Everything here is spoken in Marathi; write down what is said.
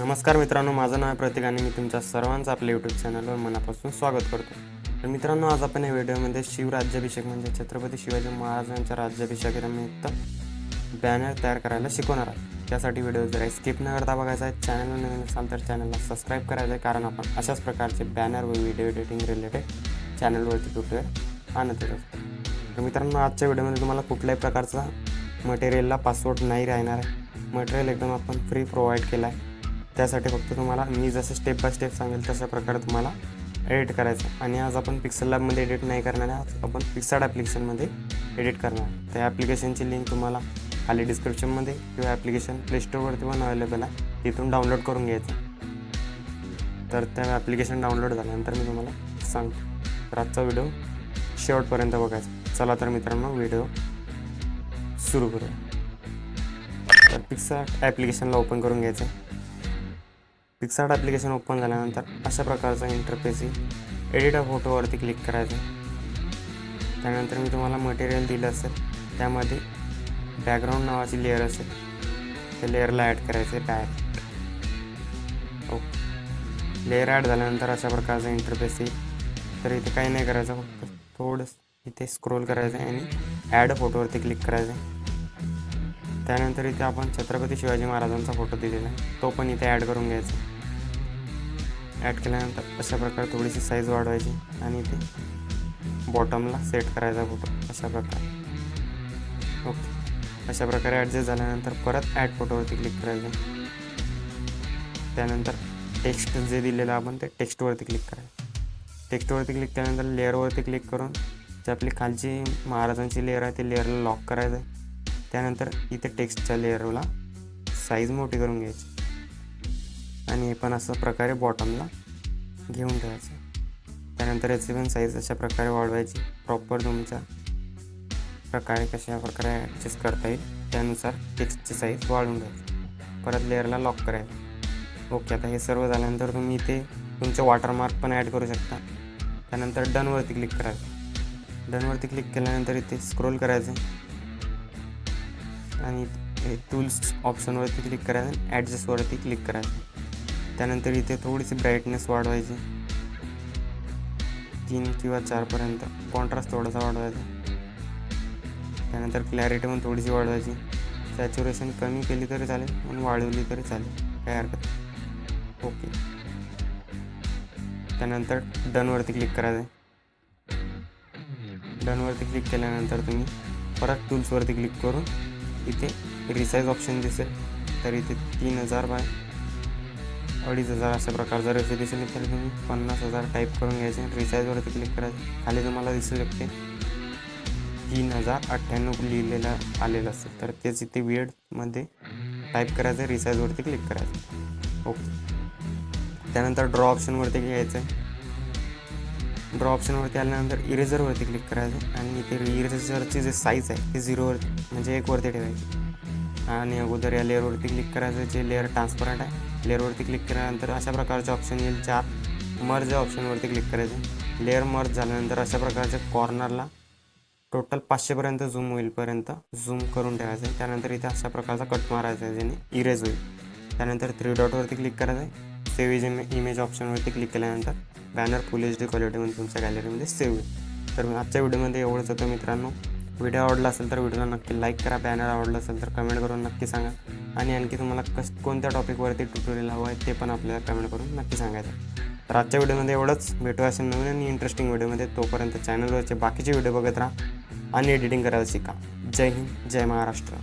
नमस्कार मित्रांनो माझं नाव आहे प्रतीक आणि मी तुमच्या सर्वांचं आपल्या यूट्यूब चॅनलवर मनापासून स्वागत करतो. तर मित्रांनो आज आपण या व्हिडिओमध्ये शिवराज्याभिषेक म्हणजे छत्रपती शिवाजी महाराजांच्या राज्याभिषेकानिमित्त बॅनर तयार करायला शिकवणार आहोत. त्यासाठी व्हिडिओ जर स्किप न करता बघायचा आहे. चॅनलवर नवीन असाल तर चॅनलला सबस्क्राईब करायचं आहे. कारण आपण अशाच प्रकारचे बॅनर व व्हिडिओ एडिटिंग रिलेटेड चॅनलवरती ट्युटोरियल आणत असतो तर मित्रांनो आजच्या व्हिडिओमध्ये तुम्हाला कुठल्याही प्रकारचा मटेरियलला पासवर्ड नाही राहणार आहे. मटेरियल एकदम आपण फ्री प्रोव्हाइड केला आहे. त्यासाठी फक्त तुम्हाला मी जसं स्टेप बाय स्टेप सांगेल तशा प्रकारे तुम्हाला एडिट करायचं. आणि आज आपण पिक्सल लॅबमध्ये एडिट नाही करणार आहे आज आपण पिक्साड ॲप्लिकेशनमध्ये एडिट करणार त्या ॲप्लिकेशनची लिंक तुम्हाला खाली डिस्क्रिप्शनमध्ये किंवा ॲप्लिकेशन प्लेस्टोरवरती पण अवेलेबल आहे. तिथून डाउनलोड करून घ्यायचं. तर त्या ॲप्लिकेशन डाउनलोड झाल्यानंतर मी तुम्हाला सांगतो. तर आजचा व्हिडिओ शेवटपर्यंत बघायचा. चला तर मित्रांनो व्हिडिओ सुरू करूया. तर पिक्सल ॲप्लिकेशनला ओपन करून घ्यायचं. आहे पिक्सार्ट ॲप्लिकेशन ओपन झाल्यानंतर अशा प्रकारचा इंटरफेस येईल एडिट फोटोवरती क्लिक करायचं. त्यानंतर मी तुम्हाला मटेरियल दिलं असेल त्यामध्ये बॅकग्राऊंड नावाची लेअर असेल. त्या लेअरला ॲड करायचं आहे डायरेक्ट ओके लेअर ॲड झाल्यानंतर अशा प्रकारचा इंटरफेस येईल. तर इथे काही नाही करायचं फक्त थोडं इथे स्क्रोल करायचं आहे आणि ॲड फोटोवरती क्लिक करायचं आहे. त्यानंतर इथे आपण छत्रपती शिवाजी महाराजांचा फोटो दिलेला आहे. तो पण इथे ॲड करून घ्यायचा ॲड केल्यानंतर अशा प्रकारे थोडीशी साईज वाढवायची आणि ते बॉटमला सेट करायचा फोटो अशा प्रकारे. ओके अशा प्रकारे ॲडजस्ट झाल्यानंतर परत ॲड फोटोवरती क्लिक करायचं. त्यानंतर टेक्स्ट जे दिलेलं आपण ते टेक्स्टवरती क्लिक करायचं. टेक्स्टवरती क्लिक केल्यानंतर लेअरवरती क्लिक करून जे आपली खालची महाराजांची लेअर आहे ती लेअरला लॉक करायचं. आहे त्यानंतर इथे टेक्स्टच्या लेअरला साईज मोठी करून घ्यायची. आणि हे पण असं प्रकारे बॉटमला घेऊन ठेवायचं. त्यानंतर याची पण साईज अशा प्रकारे वाढवायची. प्रॉपर तुमच्या प्रकारे कशा प्रकारे ॲडजस्ट करता येईल त्यानुसार टेक्स्टची साईज वाढवून घ्यायची. परत लेअरला लॉक करायचं. ओके आता हे सर्व झाल्यानंतर तुम्ही इथे तुमचे वॉटरमार्क पण ॲड करू शकता. त्यानंतर डनवरती क्लिक करायचं. डनवरती क्लिक केल्यानंतर इथे स्क्रोल करायचं. आणि टूल्स ऑप्शनवरती क्लिक करायचं. आणि ॲडजस्टवरती क्लिक करायचं. त्यानंतर इथे थोडीशी ब्राईटनेस वाढवायची. तीन किंवा चारपर्यंत कॉन्ट्रास्ट थोडासा वाढवायचा. त्यानंतर क्लॅरिटी पण थोडीशी वाढवायची. सॅच्युरेशन कमी केली तरी चालेल आणि वाढवली तरी चालेल. काही हरकत नाही. ओके त्यानंतर डनवरती क्लिक करायचं डनवरती क्लिक केल्यानंतर तुम्ही परत टूल्सवरती क्लिक करून इथे रिसाईज ऑप्शन दिसेल. तर इथे तीन हजार बाय अडीच हजार अशा प्रकारचा रेशो दिसेल तर तुम्ही. पन्नास हजार टाईप करून घ्यायचे. रिचार्जवरती क्लिक करायचं खाली तुम्हाला दिसू शकते. तीन हजार अठ्ठ्याण्णव लिहिलेलं आलेलं असेल. तर तेच इथे वेळमध्ये टाईप करायचं. रिचार्जवरती क्लिक करायचं. ओके त्यानंतर ड्रॉ ऑप्शनवरती घ्यायचं. आहे ड्रॉ ऑप्शनवरती आल्यानंतर इरेझरवरती क्लिक करायचं. आणि इथे इरेझरची जे साईज आहे ते झिरोवरती म्हणजे एकवरती ठेवायची. आणि अगोदर या लेअरवरती क्लिक करायचं. जे लेअर ट्रान्सपरंट आहे लेअरवरती क्लिक केल्यानंतर अशा प्रकारचे ऑप्शन येईल. चार मर्ज ऑप्शनवरती क्लिक करायचं. लेअर मर्ज झाल्यानंतर अशा प्रकारच्या कॉर्नरला टोटल पाचशेपर्यंत झूम होईलपर्यंत झूम करून ठेवायचं. आहे त्यानंतर इथे अशा प्रकारचा कट मारायचा आहे ज्याने इरेज होईल. त्यानंतर थ्री डॉटवरती क्लिक करायचं. आहे सेव्ह इज इमेज ऑप्शनवरती क्लिक केल्यानंतर बॅनर फुल एच डी क्वालिटीमध्ये तुमच्या गॅलरीमध्ये सेव्ह होईल. तर आजच्या व्हिडिओमध्ये एवढंच होतं मित्रांनो. व्हिडिओ आवडला असेल तर व्हिडिओला नक्की लाईक करा. बॅनर आवडला असेल तर कमेंट करून नक्की सांगा. आणि आणखी तुम्हाला कस कोणत्या टॉपिकवरती ट्युटोरियल हवं आहे ते पण आपल्याला कमेंट करून नक्की सांगायचं तर आजच्या व्हिडिओमध्ये एवढंच. भेटू असे नवीन आणि इंटरेस्टिंग व्हिडिओमध्ये तोपर्यंत चॅनलवरचे बाकीचे व्हिडिओ बघत राहा आणि एडिटिंग करायला शिका. जय हिंद जय महाराष्ट्र.